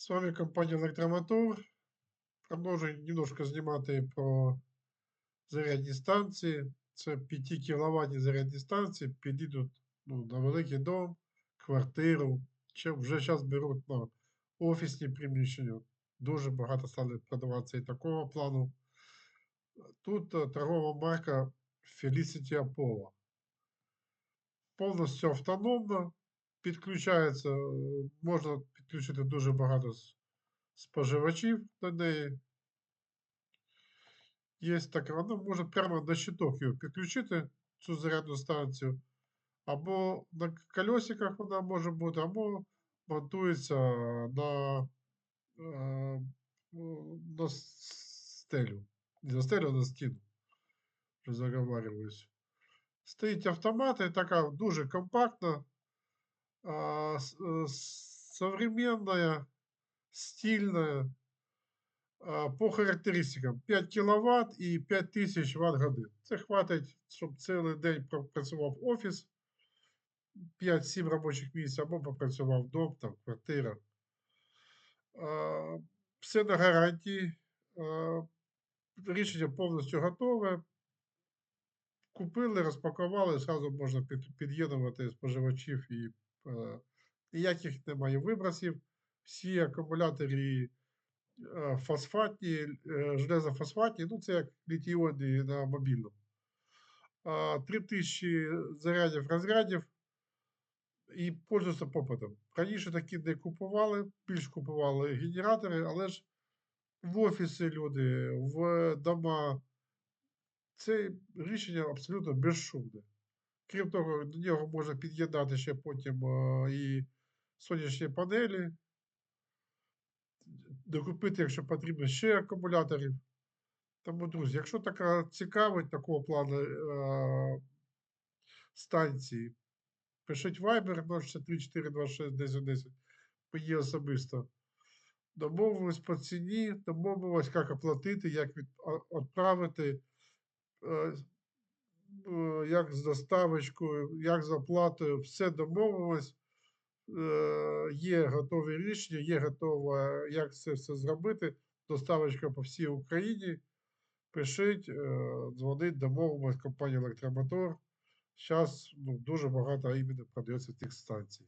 С вами компания Электромотор. Продовжую немножко знімати про зарядні станції. Це 5 кВт зарядні станції підійдуть ну, на великий дом, квартиру. Чи вже зараз беруть на офісні приміщення. Дуже багато стали продаватися і такого плану. Тут е, торгова марка Felicity Apollo. Повністю автономна. Підключається, е, можна підключити дуже багато споживачів до неї. Є така, вона може прямо на щиток його підключити, цю зарядну станцію. Або на колесиках вона може бути, або монтується на, е, ну, на стелю. Не на стелю, а на стіну. Вже заговарююсь. Стоїть автомат, і така дуже компактна, э, современная, стильная, по характеристикам 5 кВт і 5000 Вт годин. Це хватить, щоб цілий день пропрацював офіс, 5-7 робочих місць, або попрацював дом, там, квартира. Все на гарантії. Рішення повністю готове. Купили, розпакували, зразу можна під'єднувати споживачів і е, ніяких немає вибросів. Всі акумулятори е, фосфатні, е, железофосфатні, ну це як літіони на мобільному. 3000 зарядів розрядів і пользуються попитом. Раніше такі не купували, більш купували генератори, але ж в офіси люди, в дома. Це рішення абсолютно безшумне. Крім того, до нього можна під'єднати ще потім е, і сонячні панелі, докупити, якщо потрібно, ще акумуляторів. Тому, друзі, якщо така цікавить такого плану е, станції, пишіть Viber 063 26 10 10 мені особисто. Домовимось по ціні, домовимось, як оплатити, як відправити, е, як з доставочкою, як з оплатою, все домовимось. Е, Є готові рішення, є готова, як це все зробити. Доставочка по всій Україні. Пишіть, е, дзвонить, домовимось, компанія Електромотор. Зараз ну, дуже багато іменно продається тих станцій.